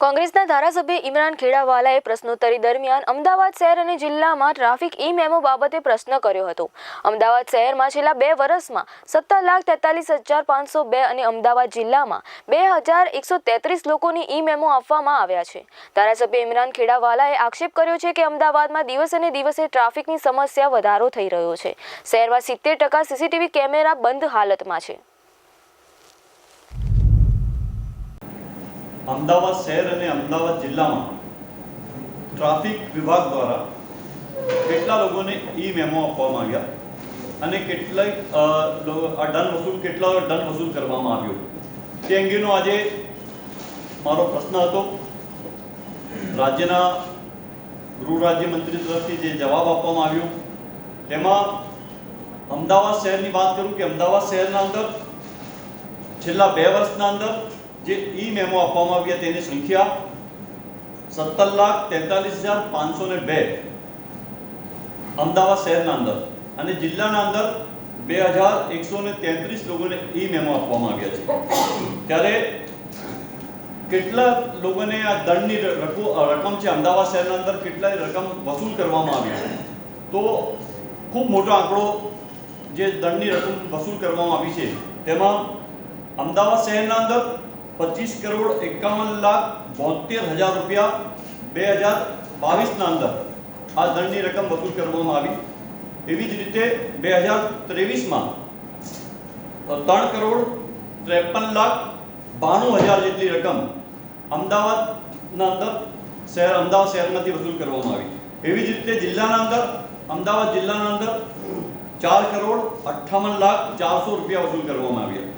કોંગ્રેસના ધારાસભ્ય ઇમરાન ખેડાવાલાએ પ્રશ્નોત્તરી દરમિયાન અમદાવાદ શહેર અને જિલ્લામાં ટ્રાફિક ઈ મેમો બાબતે પ્રશ્ન કર્યો હતો. અમદાવાદ શહેરમાં છેલ્લા બે વર્ષમાં સત્તર લાખ તેતાલીસ હજાર પાંચસો બે અને અમદાવાદ જિલ્લામાં બે હજાર એકસો તેત્રીસ લોકોની ઈ મેમો આપવામાં આવ્યા છે. ધારાસભ્ય ઇમરાન ખેડાવાલાએ આક્ષેપ કર્યો છે કે અમદાવાદમાં દિવસે દિવસે ટ્રાફિકની સમસ્યા વધારો થઈ રહ્યો છે. શહેરમાં સિત્તેર ટકા સીસીટીવી કેમેરા બંધ હાલતમાં છે. અમદાવાદ શહેર અને અમદાવાદ જિલ્લામાં ટ્રાફિક વિભાગ દ્વારા કેટલા લોકોને ઈ મેમો આપવામાં આવ્યા અને કેટલાય આ દંડ વસૂલ, કેટલા દંડ વસૂલ કરવામાં આવ્યો? તે અંગેનો આજે મારો પ્રશ્ન હતો. રાજ્યના ગૃહ રાજ્યમંત્રી તરફથી જે જવાબ આપવામાં આવ્યો, તેમાં અમદાવાદ શહેરની વાત કરું કે અમદાવાદ શહેરના અંદર છેલ્લા બે વર્ષના અંદર જે ઈ મેમો આપવામાં આવ્યા તેની સંખ્યા સત્તર લાખ તેતાલીસ હજાર પાંચસો ને બે. અમદાવાદ શહેરના અંદર અને જિલ્લાના અંદર બે હજાર એકસો ને તેત્રીસ લોકોને ઈ મેમો આપવામાં આવ્યા છે. ત્યારે કેટલા લોકોને આ દંડની રકમ છે? અમદાવાદ શહેરના અંદર કેટલાય રકમ વસૂલ કરવામાં આવી છે? તો ખૂબ મોટો આંકડો જે દંડની રકમ વસૂલ કરવામાં આવી છે, તેમાં અમદાવાદ શહેરના અંદર પચીસ કરોડ એકાવન લાખ બોતેર હજાર રૂપિયા બે હજાર બાવીસના અંદર આ દંડની રકમ વસૂલ કરવામાં આવી. એવી જ રીતે બે હજાર ત્રેવીસમાં ત્રણ કરોડ ત્રેપન લાખ બાણું હજાર જેટલી રકમ અમદાવાદના અંદર શહેર અમદાવાદ શહેરમાંથી વસૂલ કરવામાં આવી. એવી જ રીતે જિલ્લાના અંદર અમદાવાદ જિલ્લાના અંદર ચાર કરોડ અઠ્ઠાવન લાખ ચારસો રૂપિયા વસૂલ કરવામાં આવ્યા.